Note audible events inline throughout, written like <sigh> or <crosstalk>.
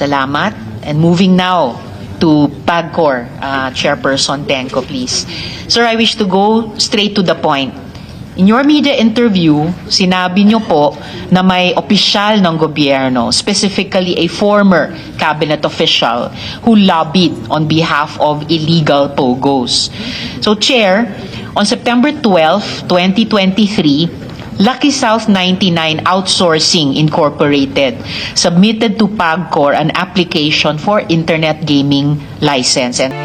Salamat. And moving now to PAGCOR, uh, Chairperson Tenko, please. Sir, I wish to go straight to the point. In your media interview, sinabi niyo po na may opisyal ng gobyerno, specifically a former cabinet official who lobbied on behalf of illegal POGOs. So, Chair, on September 12, 2023, Lucky South 99 Outsourcing Incorporated submitted to PAGCOR an application for internet gaming license. And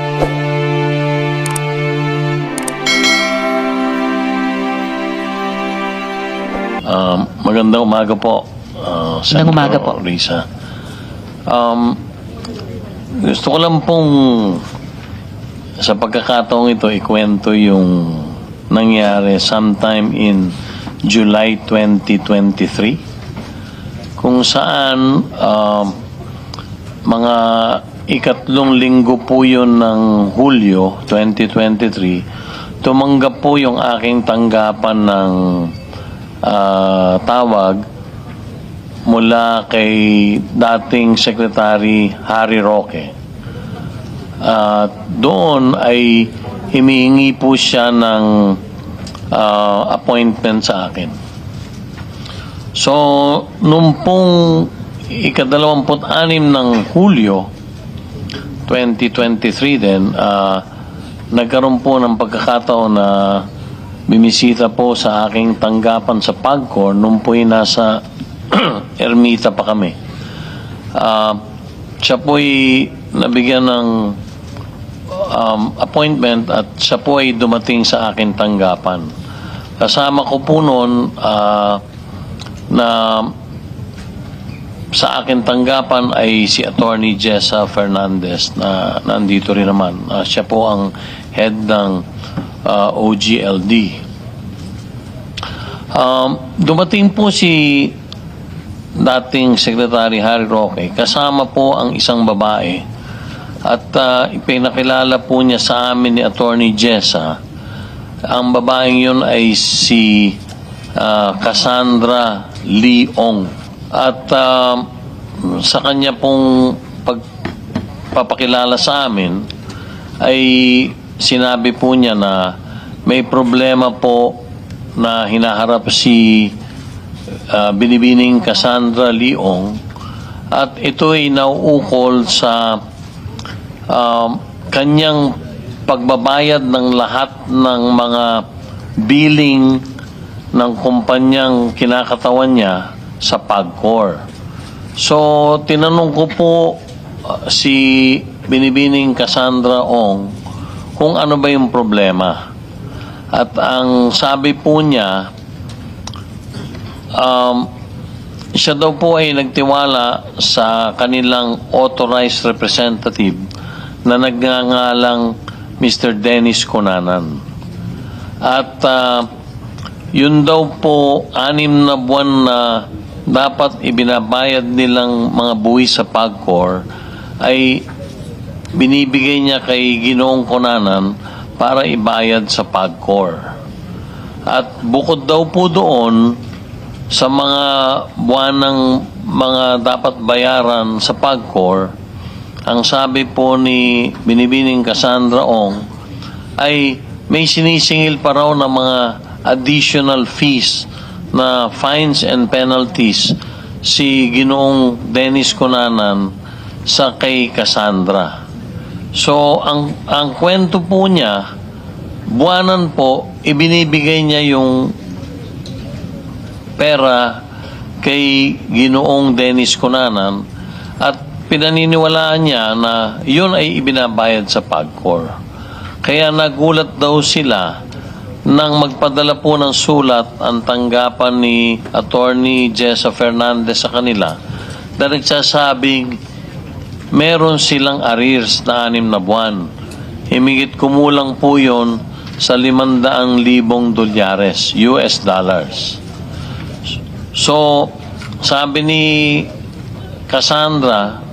Um, magandang umaga po. Uh, Magandang umaga po. Risa. Um, gusto ko lang pong sa pagkakataong ito ikwento yung nangyari sometime in July 2023 kung saan um, mga ikatlong linggo po yun ng Hulyo 2023 tumanggap po yung aking tanggapan ng ah, tawag mula kay dating Secretary Harry Roque. At doon ay humihingi po siya ng ah, appointment sa akin. So, nung pong ikadalawamput-anim ng Hulyo 2023 din, ah, nagkaroon po ng pagkakataon na bimisita po sa aking tanggapan sa Pagcor nung po'y nasa <clears throat> Ermita pa kami. Ah, siya po'y nabigyan ng um, appointment at siya po ay dumating sa aking tanggapan. Kasama ko po noon ah, na sa akin tanggapan ay si Attorney Jessa Fernandez na nandito rin naman. Ah, siya po ang head ng ah, OGLD. Um, dumating po si dating Secretary Harry Roque kasama po ang isang babae at ah, ipinakilala po niya sa amin ni Attorney Jessa. Ang babaeng yun ay si ah, Cassandra Leong. At ah, sa kanya pong pagpapakilala sa amin ay sinabi po niya na may problema po na hinaharap si ah, binibining Cassandra Leong. At ito ay nauukol sa um, kanyang pagbabayad ng lahat ng mga billing ng kumpanyang kinakatawan niya sa Pagcor. So, tinanong ko po uh, si Binibining Cassandra Ong kung ano ba yung problema. At ang sabi po niya, um, siya daw po ay nagtiwala sa kanilang authorized representative na nagngangalang Mr. Dennis Conanan. At ah, yun daw po anim na buwan na dapat ibinabayad nilang mga buwis sa Pagcor ay binibigay niya kay Ginoong Conanan para ibayad sa Pagcor. At bukod daw po doon, sa mga buwan ng mga dapat bayaran sa Pagcor, ang sabi po ni Binibining Cassandra Ong ay may sinisingil pa raw ng mga additional fees na fines and penalties si Ginoong Dennis Conanan sa kay Cassandra. So, ang, ang kwento po niya, buwanan po, ibinibigay niya yung pera kay Ginoong Dennis Cunanan pinaniniwalaan niya na yun ay ibinabayad sa Pagcor. Kaya nagulat daw sila nang magpadala po ng sulat ang tanggapan ni Attorney Jessa Fernandez sa kanila na nagsasabing meron silang arrears na anim na buwan. Himigit kumulang po yon sa 500,000 dolyares, US dollars. So, sabi ni Cassandra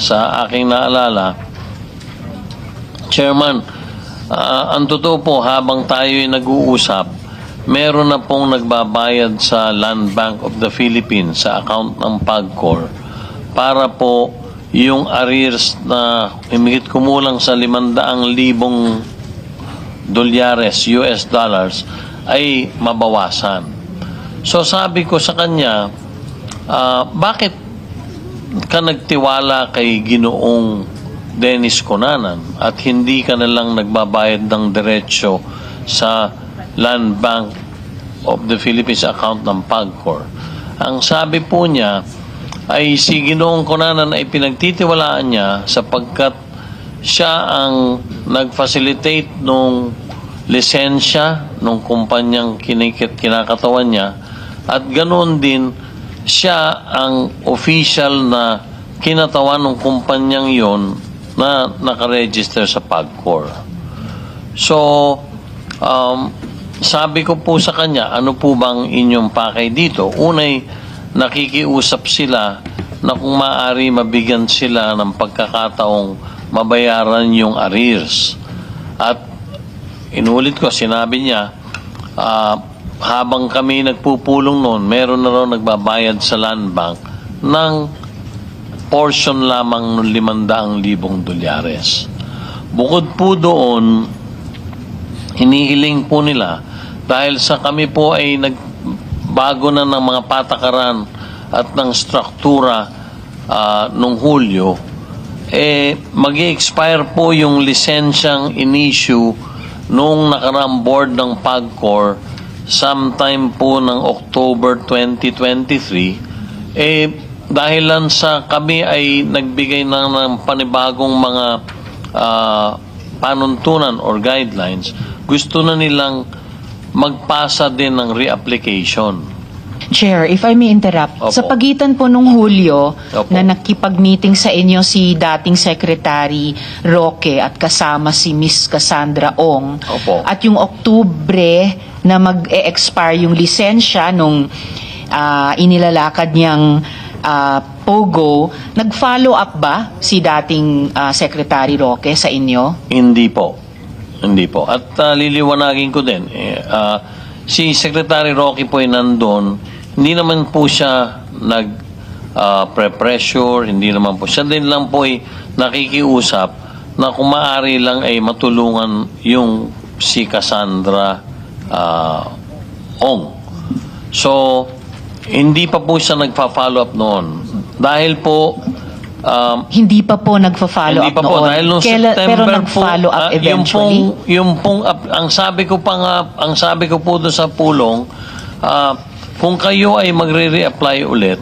sa aking naalala, Chairman, ah, ang totoo po habang tayo ay nag-uusap, meron na pong nagbabayad sa Land Bank of the Philippines sa account ng PAGCOR para po yung arrears na himigit kumulang sa 500,000 dolyares, US dollars, ay mabawasan. So sabi ko sa kanya, ah, bakit ka nagtiwala kay ginoong Dennis Conanan at hindi ka na lang nagbabayad ng diretsyo sa Land Bank of the Philippines account ng PAGCOR. Ang sabi po niya ay si Ginoong Conanan ay pinagtitiwalaan niya sapagkat siya ang nag-facilitate nung lisensya nung kumpanyang kinikit kinakatawan niya at ganoon din siya ang official na kinatawan ng kumpanyang yon na nakaregister sa PAGCOR. So, um, sabi ko po sa kanya, ano po bang inyong pakay dito? Unay, nakikiusap sila na kung maaari mabigyan sila ng pagkakataong mabayaran yung arrears. At inulit ko, sinabi niya, ah, habang kami nagpupulong noon, meron na raw nagbabayad sa land bank ng portion lamang ng 500,000 dolyares. Bukod po doon, hinihiling po nila dahil sa kami po ay nagbago na ng mga patakaran at ng struktura ah, nung Hulyo, eh, mag expire po yung lisensyang in-issue nung nakaraang board ng PAGCOR sometime po ng October 2023, eh, dahilan sa kami ay nagbigay na ng panibagong mga ah, panuntunan or guidelines, gusto na nilang magpasa din ng reapplication. Chair, if I may interrupt, Opo. sa pagitan po nung Hulyo Opo. na nakipag-meeting sa inyo si dating Secretary Roque at kasama si Miss Cassandra Ong Opo. at yung Oktubre na mag-e-expire yung lisensya nung ah, inilalakad niyang ah, Pogo, nag-follow up ba si dating ah, Secretary Roque sa inyo? Hindi po. Hindi po. At ah, liliwanagin ko din, ah, si Secretary Rocky po ay nandun, hindi naman po siya nag ah, pre-pressure, hindi naman po. Siya din lang po ay nakikiusap na kung maaari lang ay matulungan yung si Cassandra ah, Ong. So, hindi pa po siya nagpa-follow up noon. Dahil po, um, Hindi pa po nagfa-follow hindi up pa po, noon. dahil nung Kailan- September pero nag-follow up ah, yung eventually? pong, yung pong, ap- ang sabi ko pa nga, ang sabi ko po doon sa pulong, ah, kung kayo ay magre-reapply ulit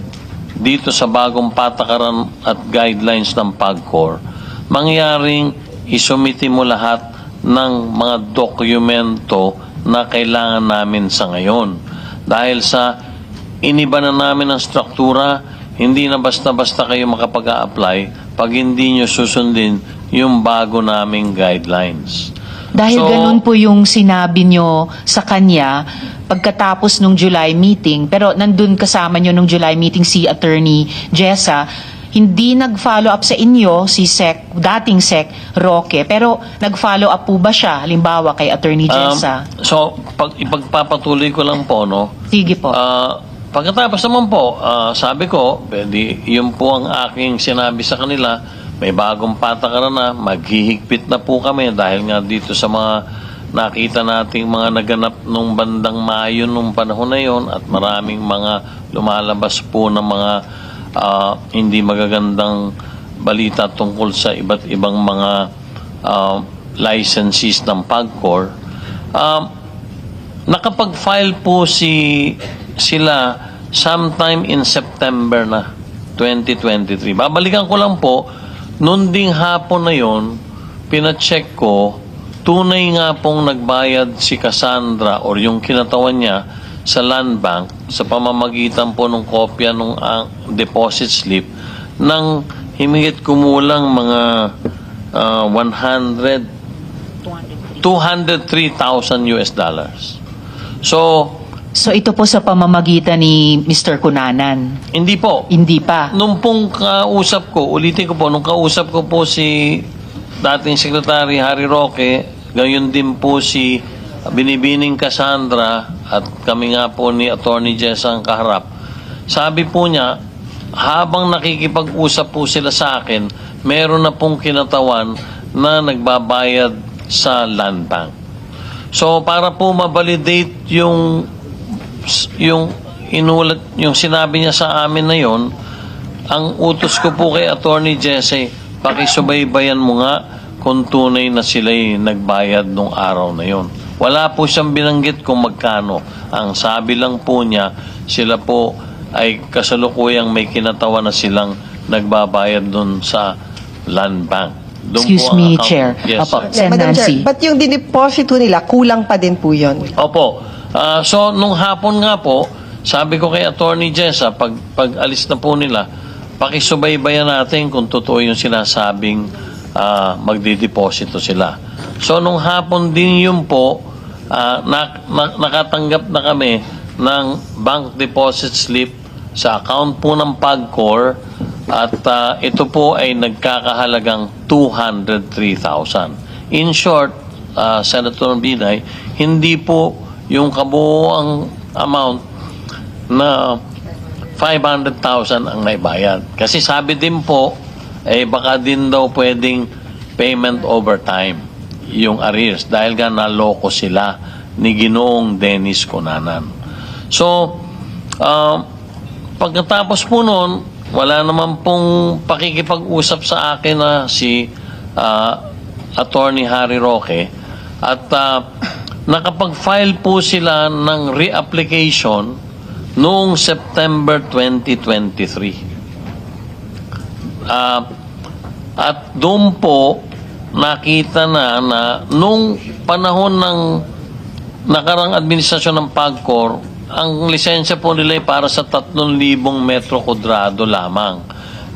dito sa bagong patakaran at guidelines ng PAGCOR, mangyaring isumiti mo lahat ng mga dokumento na kailangan namin sa ngayon. Dahil sa iniba na namin ang struktura, hindi na basta-basta kayo makapag-a-apply pag hindi nyo susundin yung bago naming guidelines. Dahil So- ganun po yung sinabi nyo sa kanya pagkatapos nung July meeting, pero nandun kasama nyo nung July meeting si Attorney Jessa, hindi nag-follow up sa inyo si Sec, dating Sec Roque, pero nag-follow up po ba siya, halimbawa kay Attorney Um, Jessa? so, pag ipagpapatuloy ko lang po, no, Sige po. Ah, pagkatapos naman po, ah, sabi ko, pwede, yun po ang aking sinabi sa kanila, may bagong patakaran na, maghihigpit na po kami dahil nga dito sa mga nakita nating mga naganap nung bandang Mayo nung panahon na yon at maraming mga lumalabas po ng mga ah, hindi magagandang balita tungkol sa iba't ibang mga ah, licensees ng PAGCOR. Um, Nakapag-file po si sila sometime in September na 2023. Babalikan ko lang po, noon ding hapon na yon, pina-check ko, tunay nga pong nagbayad si Cassandra or yung kinatawan niya sa land bank sa pamamagitan po ng kopya ng ah, deposit slip ng himigit kumulang mga ah, 100 203,000 US dollars. So, so ito po sa pamamagitan ni Mr. Kunanan. hindi po. Hindi pa. Nung pong kausap ko, ulitin ko po, nung kausap ko po si dating Secretary Harry Roque, gayon din po si Binibining Cassandra at kami nga po ni Attorney Jess ang kaharap. Sabi po niya, habang nakikipag-usap po sila sa akin, meron na pong kinatawan na nagbabayad sa land bank. So para po ma-validate yung yung inulat yung sinabi niya sa amin na yon, ang utos ko po kay Attorney Jesse, pakisubaybayan mo nga kung tunay na sila'y nagbayad nung araw na yon. Wala po siyang binanggit kung magkano. Ang sabi lang po niya, sila po ay kasalukuyang may kinatawa na silang nagbabayad doon sa land bank. Doon Excuse me, account- Chair. Yes, Opo. sir. Madam Nancy. Chair, but yung dineposito nila, kulang pa din po yun. Opo. Ah, so, nung hapon nga po, sabi ko kay Attorney Jessa, pag, pag alis na po nila, pakisubaybayan natin kung totoo yung sinasabing ah, magdideposito sila. So, nung hapon din yun po, ah, na, na- nakatanggap na kami ng bank deposit slip sa account po ng PAGCOR at ah, ito po ay nagkakahalagang 203,000. In short, ah, Senator Binay, hindi po yung kabuoang amount na 500,000 ang naibayad. Kasi sabi din po, eh baka din daw pwedeng payment over time yung arrears dahil nga naloko sila ni Ginoong Dennis Conanan. So, ah, pagkatapos po noon, wala naman pong pakikipag-usap sa akin na si ah, Attorney Harry Roque at ah, nakapag-file po sila ng reapplication noong September 2023. Ah, at doon po nakita na na nung panahon ng nakarang administrasyon ng PAGCOR, ang lisensya po nila ay para sa 3,000 metro kudrado lamang.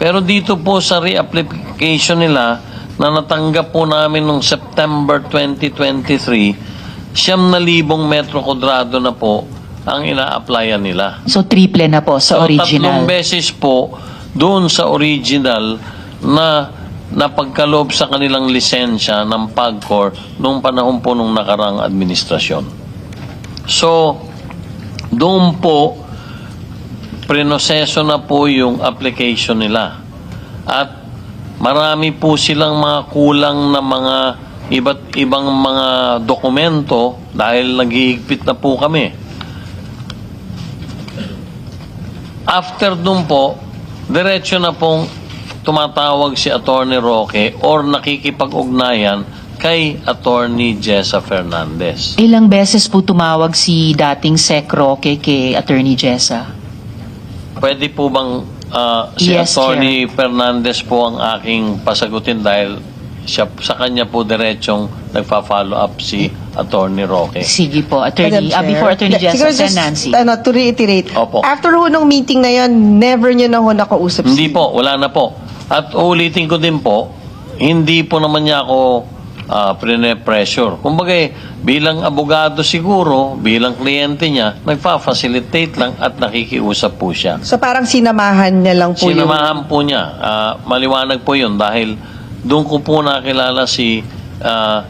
Pero dito po sa reapplication nila na natanggap po namin noong September 2023, siyam na libong metro kudrado na po ang ina-applyan nila. So triple na po sa So, original. tatlong beses po doon sa original na napagkaloob sa kanilang lisensya ng PAGCOR noong panahon po nung nakarang administrasyon. So, doon po, prinoseso na po yung application nila. At marami po silang mga kulang na mga iba't ibang mga dokumento dahil naghihigpit na po kami. After dun po, diretso na pong tumatawag si Attorney Roque or nakikipag-ugnayan kay Attorney Jessa Fernandez. Ilang beses po tumawag si dating Sec Roque kay Attorney Jessa? Pwede po bang ah, si Yes, Attorney Fernandez po ang aking pasagutin dahil siya, sa kanya po diretsong nagpa-follow up si Attorney Roque. Sige po, Attorney. Ah, Chair. before Attorney Yeah, Jessa, just, Nancy. Ano, to reiterate, Opo. after ho nung meeting na yon, never nyo na ho nakausap Hindi si- po, wala na po. At ulitin ko din po, hindi po naman niya ako uh, pressure Kumbaga, eh, bilang abogado siguro, bilang kliyente niya, nagpa-facilitate lang at nakikiusap po siya. So parang sinamahan niya lang po. Sinamahan po niya. Ah, maliwanag po yun dahil doon ko po nakilala si ah,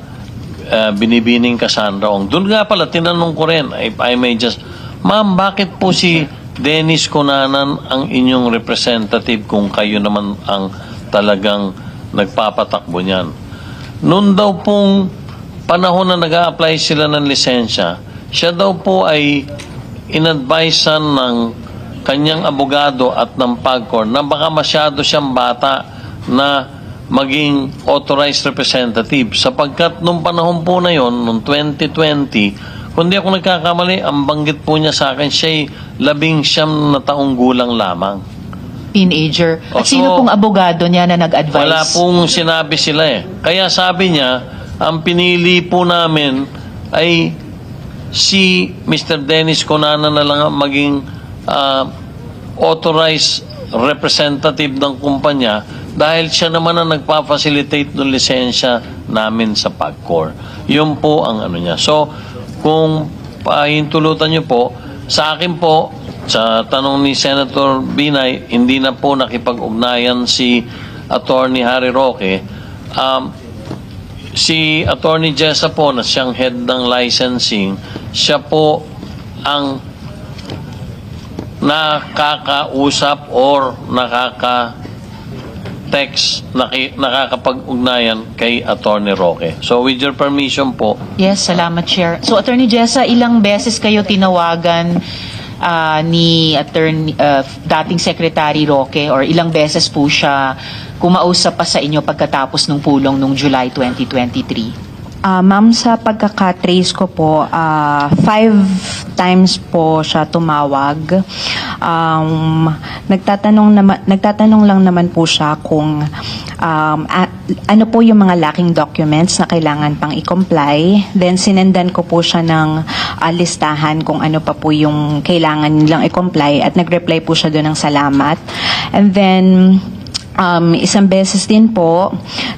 ah, Binibining Cassandra Ong. Doon nga pala, tinanong ko rin, if I may just, Ma'am, bakit po si Dennis Conanan ang inyong representative kung kayo naman ang talagang nagpapatakbo niyan? Noon daw pong panahon na nag apply sila ng lisensya, siya daw po ay inadvisean ng kanyang abogado at ng PAGCOR na baka masyado siyang bata na maging authorized representative sapagkat nung panahon po na yon nung 2020 kundi ako nagkakamali ang banggit po niya sa akin siya'y labing siyam na taong gulang lamang Teenager. Oh, At sino so- pong abogado niya na nag-advise? Wala pong sinabi sila eh. Kaya sabi niya, ang pinili po namin ay si Mr. Dennis Conana na lang ang maging ah, authorized representative ng kumpanya dahil siya naman ang nagpa-facilitate ng lisensya namin sa PAGCOR. Yun po ang ano niya. So, kung pahintulutan niyo po, sa akin po, sa tanong ni Senator Binay, hindi na po nakipag-ugnayan si Attorney Harry Roque. Um, si Attorney Jessa po na siyang head ng licensing, siya po ang nakakausap or nakaka text naki, nakakapag-ugnayan kay Attorney Roque. So with your permission po, Yes, salamat, Chair. So, Attorney Jessa, ilang beses kayo tinawagan ah, ni Attorney, ah, dating Secretary Roque or ilang beses po siya kumausap pa sa inyo pagkatapos ng pulong nung July 2023? Ah, ma'am, sa pagkakatrace ko po, ah, five times po siya tumawag. Um, nagtatanong, naman, nagtatanong lang naman po siya kung um, a- ano po yung mga lacking documents na kailangan pang i-comply. Then, sinendan ko po siya ng ah, listahan kung ano pa po yung kailangan nilang i-comply at nag-reply po siya doon ng salamat. And then, Um, isang beses din po,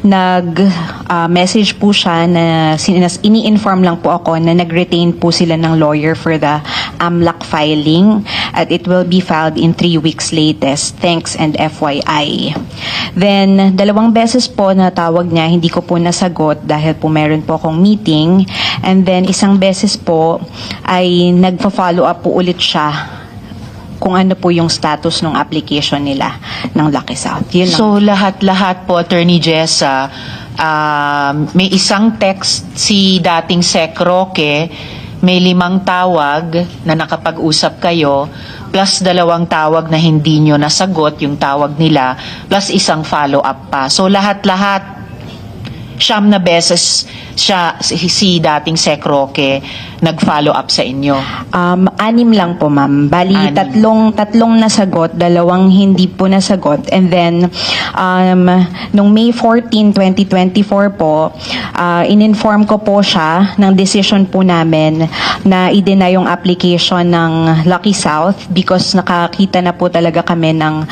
nag-message po siya na sinas, ini-inform lang po ako na nag-retain po sila ng lawyer for the AMLAC filing at it will be filed in three weeks latest. Thanks and FYI. Then, dalawang beses po na tawag niya, hindi ko po nasagot dahil po meron po akong meeting. And then, isang beses po ay nagpa-follow up po ulit siya kung ano po yung status ng application nila ng Lucky South. Yun. So, lahat-lahat po, Attorney Jessa, um, may isang text si dating Sec Roque, may limang tawag na nakapag-usap kayo, plus dalawang tawag na hindi nyo nasagot, yung tawag nila, plus isang follow-up pa. So, lahat-lahat, siyam na beses siya, si, si dating Sec Roque, nag-follow up sa inyo. Um, anim lang po, ma'am. Bali, Anim. tatlong, tatlong nasagot, dalawang hindi po nasagot. And then, um, nung May 14, 2024 po, uh, in-inform ko po siya ng decision po namin na i-deny yung application ng Lucky South because nakakita na po talaga kami ng,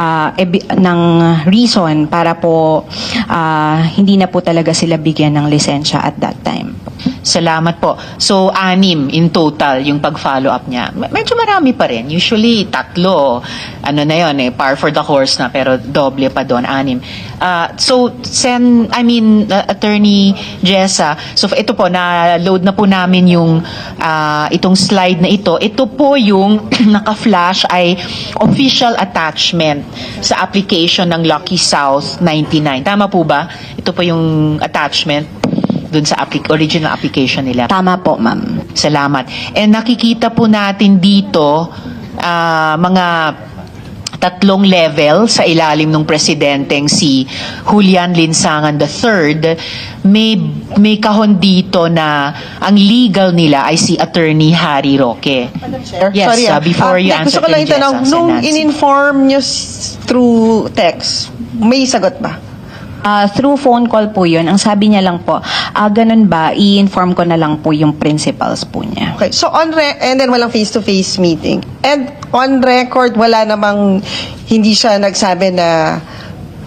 uh, ng reason para po uh, hindi na po talaga sila bigyan ng lisensya at that time. Salamat po. So, anim in total yung pag-follow up niya. Me- Medyo marami pa rin. Usually, tatlo. Ano na yon eh, par for the course na, pero doble pa doon, anim. Ah, so, Sen, I mean, uh, Attorney Jessa, so ito po, na-load na po namin yung ah, itong slide na ito. Ito po yung <clears throat> naka-flash ay official attachment sa application ng Lucky South 99. Tama po ba? Ito po yung attachment dun sa applic- original application nila. Tama po, ma'am. Salamat. And nakikita po natin dito ah, mga tatlong level sa ilalim ng presidenteng si Julian Linsangan III. May, may kahon dito na ang legal nila ay si Attorney Harry Roque. Yes, Sorry, uh, ah. before Ah, you hindi, answer Gusto ko lang Jessa, itanong, Sen. nung Nancy. in-inform nyo s- through text, may sagot ba? Ah, through phone call po yun. Ang sabi niya lang po, ah, ganun ba, i-inform ko na lang po yung principals po niya. Okay, so on re- and then walang face-to-face meeting. And on record, wala namang hindi siya nagsabi na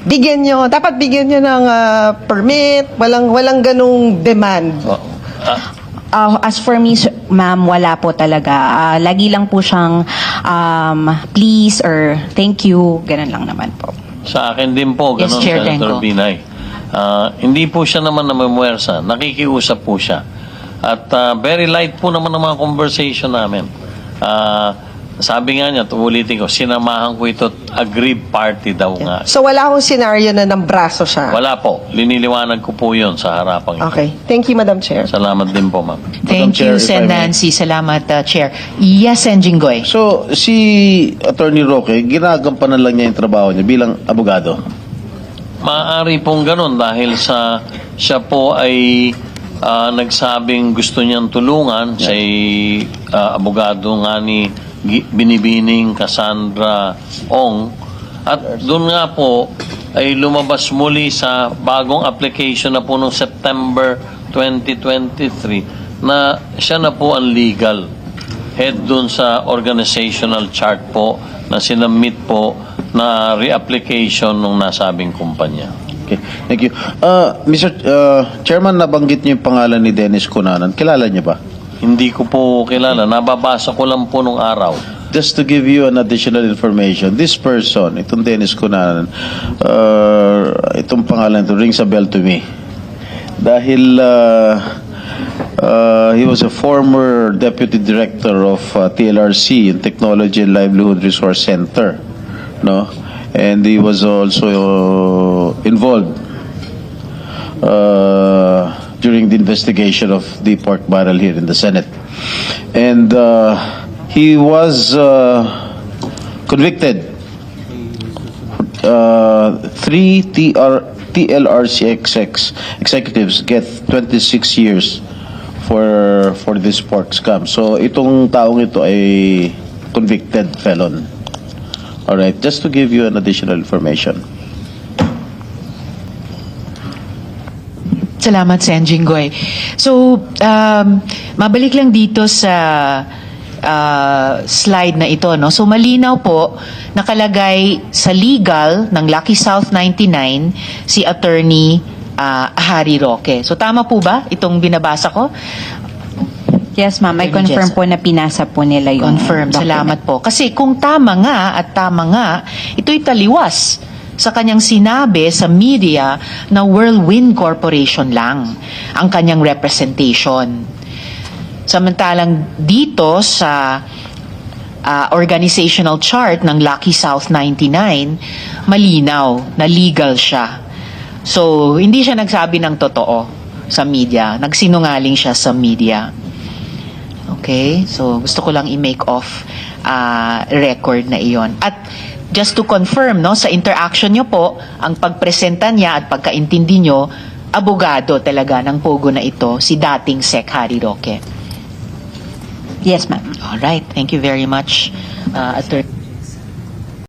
bigyan nyo, dapat bigyan nyo ng ah, permit, walang walang ganung demand. Ah, as for me, ma'am, wala po talaga. Ah, lagi lang po siyang um, please or thank you, ganun lang naman po. Sa akin din po, Yes, ganun Chair Tenko. Senator Binay. Ah, hindi po siya naman namamwersa. Nakikiusap po siya. At ah, very light po naman ang mga conversation namin. Ah, sabi nga niya, tuulitin ko, sinamahan ko ito at aggrieved party daw nga. So wala akong scenario na ng braso siya. Wala po. Liniliwanag ko po yun sa harapang ito. Okay. Thank you, Madam Chair. Salamat din po, ma'am. Thank Madam you, Chair, if Sen I may. Nancy. Salamat, uh, Chair. Yes, Sen Jinggoy. So, si Attorney Roque, ginagampanan lang niya yung trabaho niya bilang abogado. Maaari pong ganun dahil sa siya po ay ah, nagsabing gusto niyang tulungan sa ah, abogado nga ni Binibining Cassandra Ong at doon nga po ay lumabas muli sa bagong application na po noong September 2023 na siya na po ang legal head doon sa organizational chart po na sinamit po na reapplication ng nasabing kumpanya. Okay, thank you. Uh, Mr. uh, Chairman, nabanggit niyo yung pangalan ni Dennis Cunanan. Kilala niyo ba? Hindi ko po kilala. Nababasa ko lang po nung araw. Just to give you an additional information, this person, itong Dennis Cunanan, uh, itong pangalan ito rings a bell to me. Dahil uh, uh, he was a former deputy director of uh, TLRC Technology and Livelihood Resource Center, no, and he was also uh, involved uh, during the investigation of the pork barrel here in the Senate, and uh, he was uh, convicted uh, three TR, TLRCXX executives get 26 years for for this pork scam. So itong taong ito ay convicted felon. All right, just to give you an additional information. Salamat, Sen Jinggoy. So, um, mabalik lang dito sa ah, slide na ito. No? So, malinaw po, nakalagay sa legal ng Lucky South 99 si Attorney ah, Harry Roque. So, tama po ba itong binabasa ko? Yes, ma'am. I confirm po na pinasa po nila yung Confirm. document. Salamat po. Kasi kung tama nga at tama nga, ito'y taliwas sa kanyang sinabi sa media na Whirlwind Corporation lang ang kanyang representation. Samantalang dito sa ah, organizational chart ng Lucky South 99, malinaw na legal siya. So, hindi siya nagsabi ng totoo sa media. Nagsinungaling siya sa media. Okay? So, gusto ko lang i-make off ah, record na iyon. At just to confirm, no, sa interaction nyo po, ang pagpresenta niya at pagkaintindi nyo, abogado talaga ng pogo na ito, si dating Sec Harry Roque. Yes, ma'am. All right. Thank you very much, uh, Attorney.